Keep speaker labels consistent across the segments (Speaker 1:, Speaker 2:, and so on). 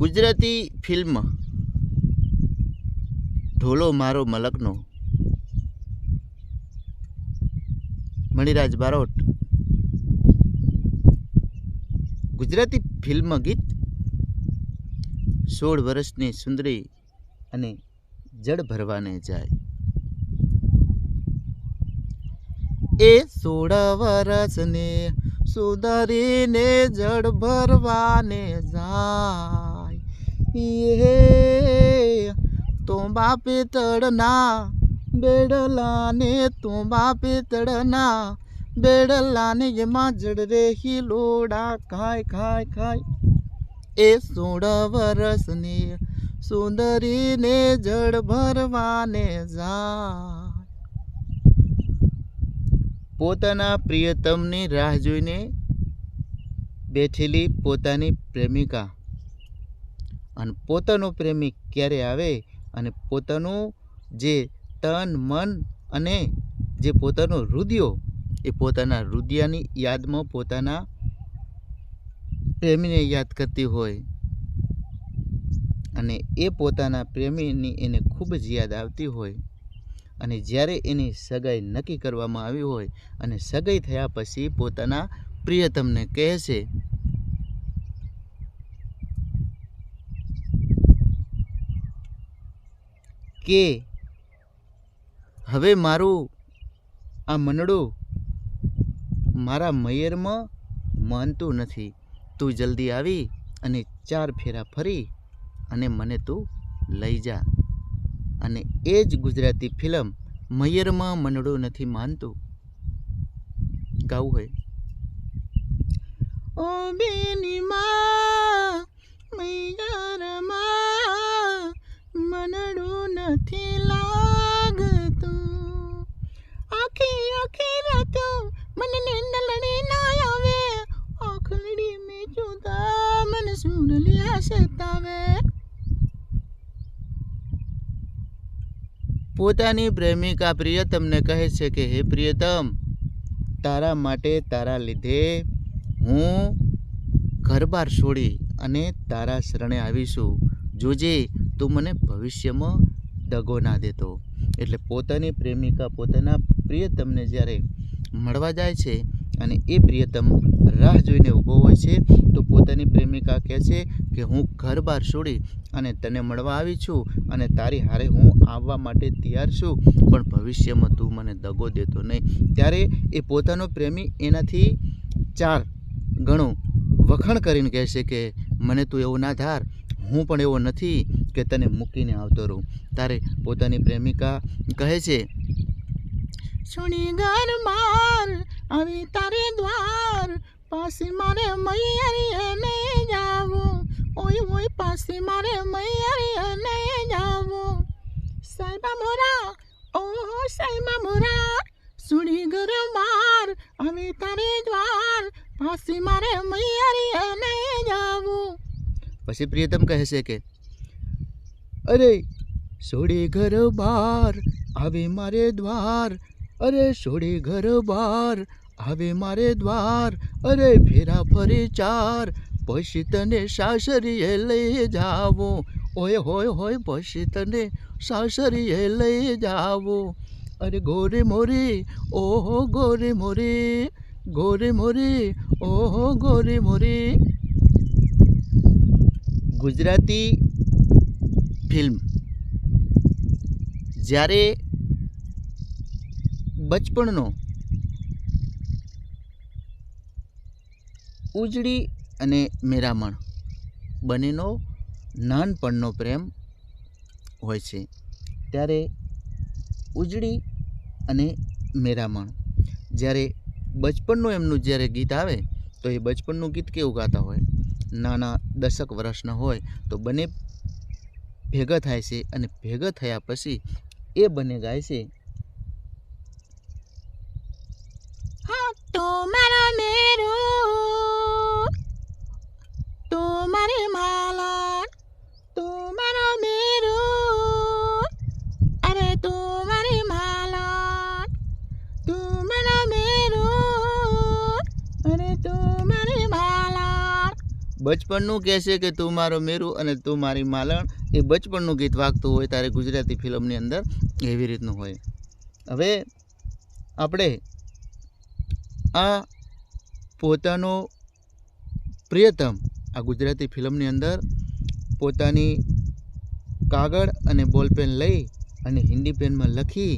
Speaker 1: Gujarati film Dholo Maro Malakno. Maniraj Barot. Gujarati film ગીત સોળ વર્ષની સુંદરી અને જળ ભરવાને જાય. એ સોળ વર્ષને સુંદરીને જળ ભરવાને જાય એ તોંબા પિતળના બેડલાને, તોંબા પિતળના બેડલાને, એમાં જળ રે હિલોડા ખાય ખાય ખાય. એ સોળ વરસની સુંદરીને જળ ભરવાને જા પોતાના પ્રિયતમની રાહ જોઈને બેઠેલી પોતાની પ્રેમિકા અને પોતાનો પ્રેમી ક્યારે આવે અને પોતાનું જે તન, મન અને જે પોતાનો રુદિયો, એ પોતાના રુદિયાની યાદમાં પોતાના પ્રેમીને યાદ કરતી હોય. અને એ પોતાના પ્રેમીની એને ખૂબ જ યાદ આવતી હોય. અને જ્યારે એની સગાઈ નક્કી કરવામાં આવી હોય અને સગાઈ થયા પછી પોતાના પ્રિયતમને કહે છે કે, હવે મારું આ મનડું મારા મયરમાં માનતું નથી. તું જલ્દી આવી અને ચાર ફેરા ફરી અને મને તું લઈ જા. અને એ જ ગુજરાતી ફિલ્મ મયરમાં મનડું નથી માનતું. ગાવું હોય. ઓ બેની માં, મૈયારમાં મનડું નથી લાગતું. આખી આખી રાતો મને નીંદ લડી ના આવે. આખડી મેં જોતા મને સુરલિયા સતાવે પોતાની પ્રેમિકા પ્રિયતમને કહે છે કે, હે પ્રિયતમ, તારા માટે તારા લીધે હું ઘરબાર છોડી અને તારા શરણે આવીશું. જોજે તું મને ભવિષ્યમાં દગો ના દેતો. એટલે પોતાની પ્રેમિકા, પોતાના પ્રિયતમને જ્યારે મળવા જાય છે અને એ પ્રિયતમ રાહ જોઈને ઊભો હોય છે, તો પોતાની પ્રેમિકા કહે છે કે, હું ઘર બહાર છોડી અને તને મળવા આવી છું અને તારી હારે હું આવવા માટે તૈયાર છું, પણ ભવિષ્યમાં તું મને દગો દેતો નહીં. ત્યારે એ પોતાનો પ્રેમી એનાથી ચાર ગણો વખાણ કરીને કહે છે કે, મને તું એવો ના ધાર. હું પણ એવો નથી. કે તને મૂકીને આવતો રહું. તારે પોતાની પ્રેમિકા કહે છે, સુણી ઘર માર આવી તારે દ્વાર પાસી મારે મૈયરીએ નહીં જાવું. ઓય ઓય, પાસી મારે મૈયરીએ નહીં જાવું. સાહેબા મોરા, ઓહો સાહેબા મોરા, સુણી ઘર માર આવી તારે દ્વાર પાસી મારે મૈયરીએ નહીં જાવું. પછી પ્રિયતમ કહે છે કે અરે, સોડી ઘર બાર, આવે મારે દ્વાર. અરે, સોડી ઘર બાર, આવે મારે દ્વાર. અરે, ફેરા ફરી ચાર પછી તને સાસરીએ લઈ જાવો. ઓય, હોય હોય પછી તને સાસરીએ લઈ જાવો. અરે, ગોરી મોરી, ઓહો, ગોરી મોરી ગોરી મોરી, ઓહો, ગોરી મોરી. ગુજરાતી ફિલ્મ જ્યારે બચપણનો ઉજળી અને મેરામણ બંનેનો નાનપણનો પ્રેમ હોય છે, ત્યારે ઉજળી અને મેરામણ. જ્યારે બચપણનું એમનું જ્યારે ગીત આવે, તો એ બચપણનું ગીત કેવું ગાતા હોય? નાના દશક વર્ષના હોય, તો બંને ભેગા થાય છે અને ભેગા થયા પછી એ બંને ગાય છે.
Speaker 2: હા, તો મારા મેરો, તો મારી માલા, તો મારા અરે તો મારી માલા, તો મારા અરે તો
Speaker 1: બચપણનું કહેશે કે તું મારો મેરુ અને તું મારી માલણ, એ બચપણનું ગીત વાગતું હોય ત્યારે ગુજરાતી ફિલ્મની અંદર એવી રીતનું હોય. હવે આપણે આ પોતાનો પ્રિયતમ આ ગુજરાતી ફિલ્મની અંદર પોતાની કાગળ અને બોલપેન લઈ અને હિન્દી પેનમાં લખી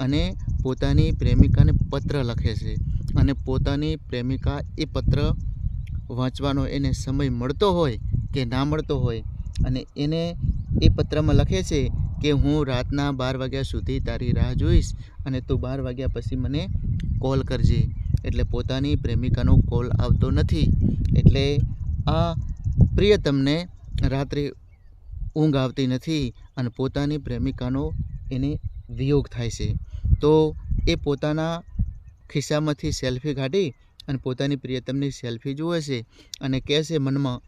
Speaker 1: અને પોતાની પ્રેમિકાને પત્ર લખે છે. અને પોતાની પ્રેમિકા એ પત્ર વાંચવાનો એને સમય મળતો હોય કે ના મળતો હોય અને એને એ પત્રમાં લખે છે કે હું રાતના બાર વાગ્યા સુધી તારી રાહ જોઈશ અને તું બાર વાગ્યા પછી મને કોલ કરજે. એટલે પોતાની પ્રેમિકાનો કોલ આવતો નથી. એટલે આ પ્રિયતમને રાત્રે ઊંઘ આવતી નથી અને પોતાની પ્રેમિકાનો એને વિયોગ થાય છે. તો એ પોતાના ખિસ્સામાંથી સેલ્ફી કાઢી અને પોતાની પ્રિયતમની સેલ્ફી જુએ છે અને કહે છે મનમાં,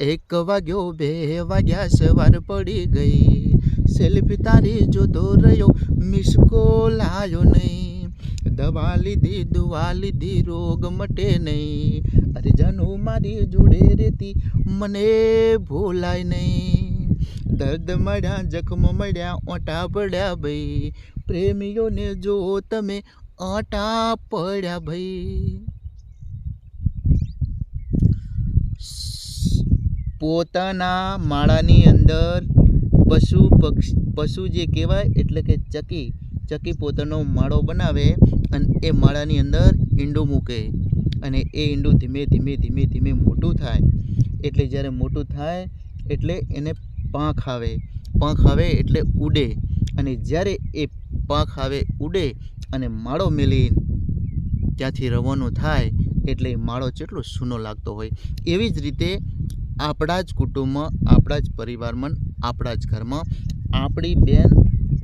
Speaker 1: એક વાગ્યો બે વાગ્યા સવાર પડી ગઈ. સેલ્ફી તારી જોતો રહ્યો મિસ કોલ આવ્યો નહીં. દવા લીધી, દુવા લીધી, રોગ મટે નહીં. અરે જાનું મારી જોડે રેતી, મને ભૂલાય નહીં. દર્દ મળ્યા, જખમ મળ્યા, ઓટા પડ્યા ભાઈ. પ્રેમીઓને જો તમે આટા પડ્યા ભાઈ. પોતાના માળાની અંદર પશુ પક્ષ, પશુ જે કહેવાય એટલે કે ચકી ચકી પોતાનો માળો બનાવે અને એ માળાની અંદર ઈંડું મૂકે. અને એ ઈંડું ધીમે ધીમે ધીમે ધીમે મોટું થાય. એટલે જ્યારે મોટું થાય એટલે એને પાંખ આવે. પાંખ આવે એટલે ઉડે. અને જ્યારે એ પાંખ આવે, ઉડે અને માળો મેલી ત્યાંથી રવાનો થાય એટલે માળો કેટલો સૂનો લાગતો હોય. એવી જ રીતે આપણા જ કુટુંબમાં આપણા જ પરિવારમાં આપણા જ ઘરમાં આપણી બેન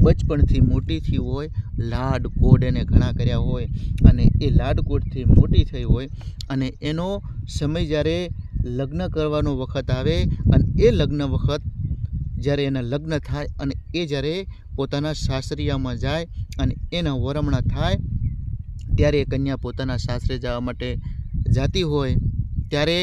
Speaker 1: બચપણથી મોટી થઈ હોય, લાડ કોડ એને ઘણા કર્યા હોય અને એ લાડ કોડથી મોટી થઈ હોય અને એનો સમય જ્યારે લગ્ન કરવાનો વખત આવે અને એ લગ્ન વખત જ્યારે એના લગ્ન થાય અને એ જ્યારે પોતાના સાસરિયામાં જાય અને એના વરમણા થાય, ત્યારે એ કન્યા પોતાના સાસરે જવા માટે જાતી હોય, ત્યારે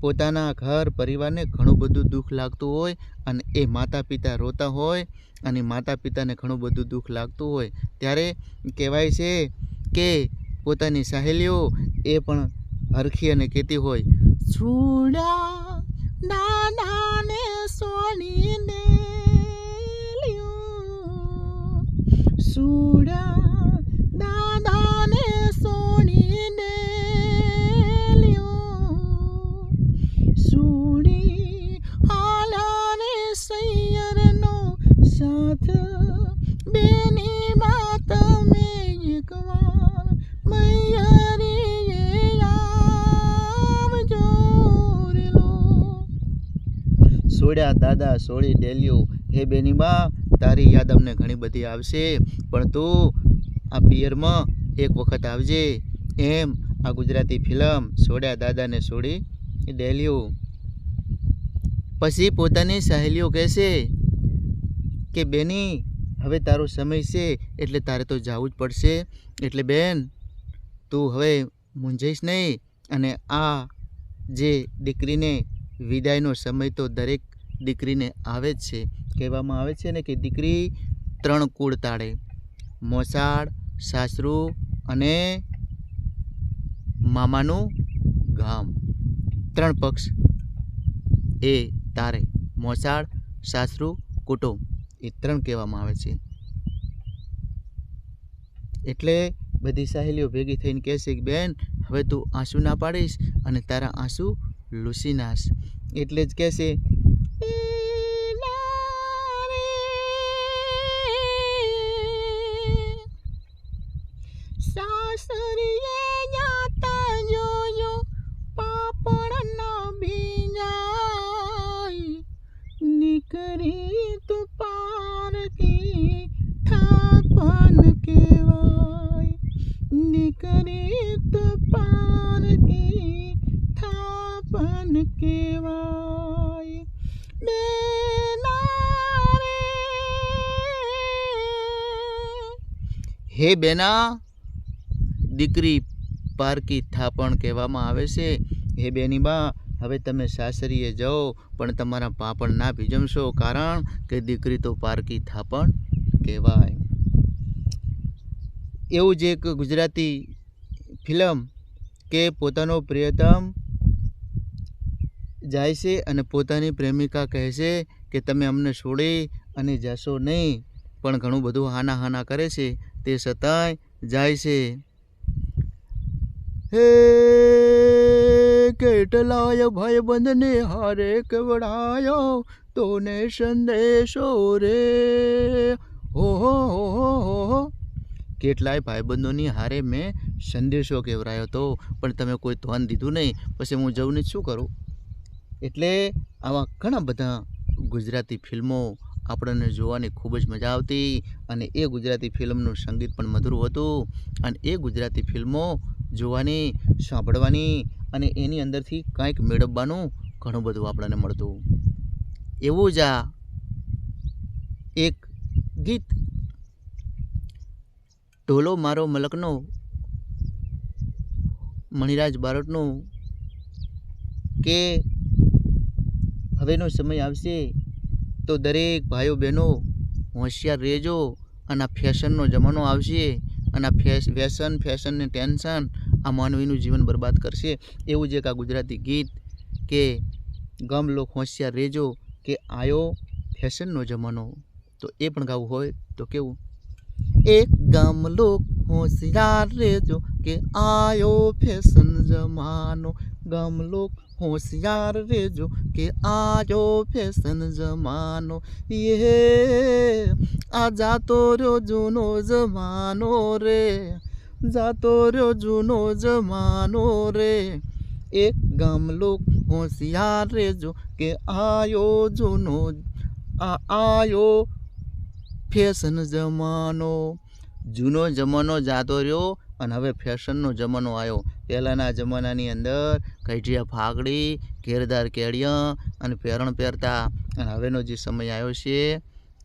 Speaker 1: પોતાના ઘર, પરિવારને ઘણું બધું દુઃખ લાગતું હોય અને એ માતા પિતા રોતા હોય અને માતા પિતાને ઘણું બધું દુઃખ લાગતું હોય, ત્યારે કહેવાય છે કે પોતાની સહેલીઓ એ પણ હરખી અને કહેતી હોય
Speaker 2: છોડ્યા દાદાને સોનીને લ્યો. સાથ બેની માત મેં એકવાર મૈયરીએ આવજો
Speaker 1: સોડ્યા દાદા સોડી ડેલ્યું, હે બેની બા, તારી યાદ અમને ઘણી બધી આવશે, પણ તું આ પિયરમાં એક વખત આવજે. એમ આ ગુજરાતી ફિલ્મ સોડ્યા દાદાને સોડી ડેલ્યું. પછી પોતાની સહેલીઓ કહેશે કે બેની, હવે તારો સમય છે, એટલે તારે તો જવું જ પડશે. એટલે બેન, તું હવે મૂંઝાઈશ નહીં. અને આ જે દીકરીને વિદાયનો સમય તો દરેક દીકરીને આવે જ છે. કહેવામાં આવે છે ને કે દીકરી ત્રણ કુળ તાળે. મોસાળ, સાસરું અને મામાનું ગામ. ત્રણ પક્ષ એ તારે. મોસાળ, સાસરું, કુટુંબ. એ ત્રણ કહેવામાં આવે છે. એટલે બધી સહેલીઓ ભેગી થઈને કહેશે કે, બેન, હવે તું આંસુ ના પાડીશ અને તારા આંસુ લૂસી નાશ એટલે જ કહેશે હે બેના, દીકરી પારકી થાપણ કહેવામાં આવે છે. હે બેની બા, હવે તમે સાસરીએ જાઓ, પણ તમારા પાપણ ના ભીજમશો, કારણ કે દીકરી તો પારકી થાપણ કહેવાય. એવું જ એક ગુજરાતી ફિલ્મ કે પોતાનો પ્રિયતમ જાય છે અને પોતાની પ્રેમિકા કહે છે કે તમે અમને છોડી અને જશો નહીં, પણ ઘણું બધું હાના હાના કરે છે. તે સતાય જાય છે. હે કેટલાય ભાઈબંધને હારે કવડાયો તોને સંદેશો રે? હો હો કેટલાય ભાઈબંધોની હારે મેં સંદેશો કહેવરાયો હતો પણ તમે કોઈ ધ્વન દીધું નહીં. પછી હું જઉં શું કરું? એટલે આવા ઘણા બધા ગુજરાતી ફિલ્મો આપણને જોવાની ખૂબ જ મજા આવતી અને એ ગુજરાતી ફિલ્મનું સંગીત પણ મધુર હતું અને એ ગુજરાતી ફિલ્મો જોવાની, સાંભળવાની અને એની અંદરથી કાંઈક મેળવવાનું ઘણું બધું આપણને મળતું. એવું જ આ એક ગીત. ઢોલો મારો મલકનો, મણિરાજ બારોટનું કે હવેનો સમય આવશે તો દરેક ભાઈઓ બહેનો હોશિયાર રહેજો અને આ ફેશનનો જમાનો આવશે અને આ ફેશ વ્યસન ફેશનને ટેન્શન, આ માનવીનું જીવન બરબાદ કરશે. એવું જ એક આ ગુજરાતી ગીત કે ગમ લોક હોશિયાર રહેજો કે આયો ફેશનનો જમાનો. તો એ પણ ગાવું હોય તો કેવું? એક ગામ લોક હોશિયાર રહેજો કે આયો ફેશન જમાનો. ગામ લોક હોશિયાર રેજો કે આજો ફેશન જમાનો યે આ જાતો રહ્યો જૂનો જમાનો રે જાતો રહ્યો જૂનો જમાનો રે એક ગામલો હોશિયાર રેજો કે આયો જૂનો આયો ફેશન જમાનો જૂનો જમાનો જાતો રહ્યો અને હવે ફેશનનો જમાનો આવ્યો. પહેલાંના જમાનાની અંદર કૈઠિયા ફાગડી, ઘેરદાર કેળિયા અને પહેરણ પહેરતા. અને હવેનો જે સમય આવ્યો છે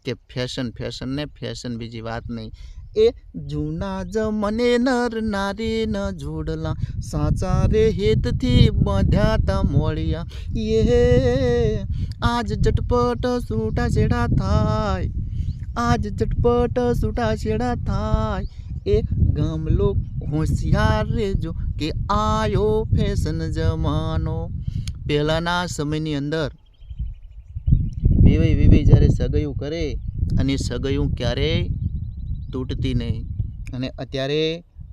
Speaker 1: કે ફેશન ફેશન ને ફેશન બીજી વાત નહીં. એ જૂના જમને નર નારી ન જોડલા સાચા રે હેતથી બાંધ્યા તા મોળિયા. એ આજ ઝટપટ છૂટા છેડા થાય. આજ ઝટપટ છૂટા છેડા થાય. એ ગામલો હોશિયાર રહેજો કે આયો ફેશન જમાનો પહેલાંના સમયની અંદર વિવી વિવી જ્યારે સગાઈઓ કરે અને સગાઈઓ ક્યારેય તૂટતી નહીં અને અત્યારે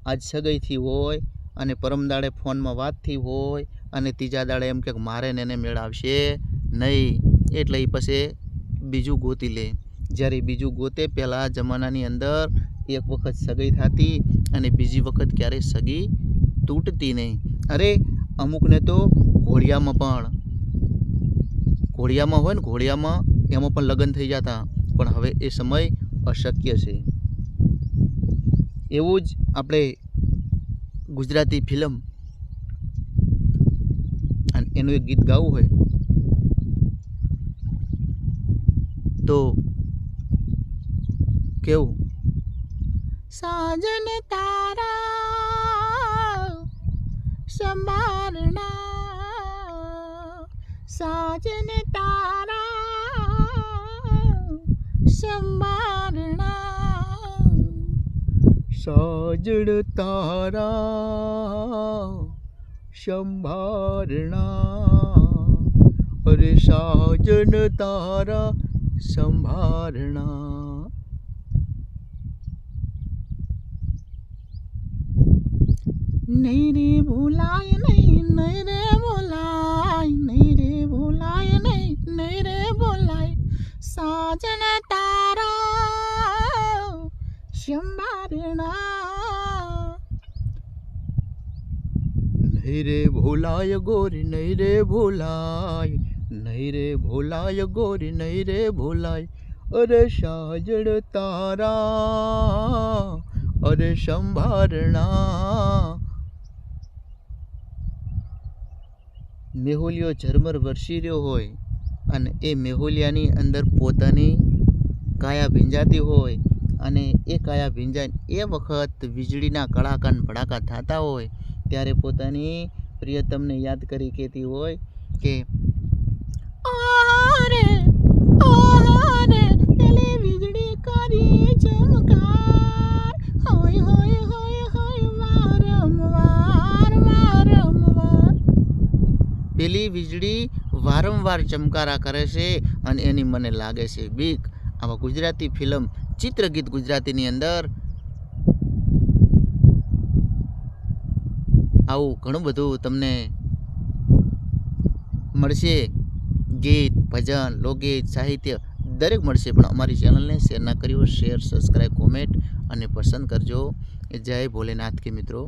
Speaker 1: આજ સગાઈથી હોય અને પરમ દાડે ફોનમાં વાતથી હોય અને ત્રીજા દાડે એમ કે મારે ને એને મેળાવશે નહીં એટલે એ પછી બીજું ગોતી લે જ્યારે બીજું ગોતે પહેલાં જમાનાની અંદર એક વખત સગાઈ થતી અને બીજી વખત ક્યારેય સગી તૂટતી નહીં. અરે, અમુકને તો ઘોડિયામાં પણ. ઘોડિયામાં હોય ને, ઘોડિયામાં એમાં પણ લગ્ન થઈ જતા. પણ હવે એ સમય અશક્ય છે. એવું જ આપણે ગુજરાતી ફિલ્મ. અને એનું એક ગીત ગાવું હોય. તો કેવું?
Speaker 2: 사전에 따라
Speaker 1: 샤마르나 사전에 따라 샤마르나 사전에 따라 샤마르나 अरे साजन तारा
Speaker 2: નહીં રે ભૂલાય નહીં નહીં રે ભૂલાય નહીં રે ભૂલાય નહીં નહીં રે ભૂલાય સાજન તારા શંભારણા
Speaker 1: નહીં રે ભૂલાય ગોરી નહીં રે ભૂલાય નહીં રે ભૂલાય ગોરી નહીં રે ભૂલાય અરે સાજડ તારા અરે સંભારણા મેહુલિયો ઝરમર વરસી રહ્યો હોય અને એ મેહુલિયાની અંદર પોતાની કાયા ભીંજાતી હોય અને એ કાયા ભીંજાય એ વખત વીજળીના કડાકાન ભડાકા થતા હોય, ત્યારે પોતાની પ્રિયતમને યાદ કરી કહેતી હોય કે
Speaker 2: આરે આરે પેલી વીજળી કરી ચમકાર હોય હોય હોય હોય વારંવાર વારંવાર
Speaker 1: પેલી વીજળી વારંવાર ચમકારા કરે છે અને એની મને લાગે છે, બીક. આમાં ગુજરાતી ફિલ્મ, ચિત્રગીત ગુજરાતીની અંદર આવું ઘણું બધું તમને મળશે. ગીત, ભજન, લોકગીત, સાહિત્ય દરેક મળશે, પણ અમારી ચેનલને શેર ના કર્યો શેર સબસ્ક્રાઈબ કોમેન્ટ અને પસંદ કરજો. જય ભોલેનાથ કે મિત્રો.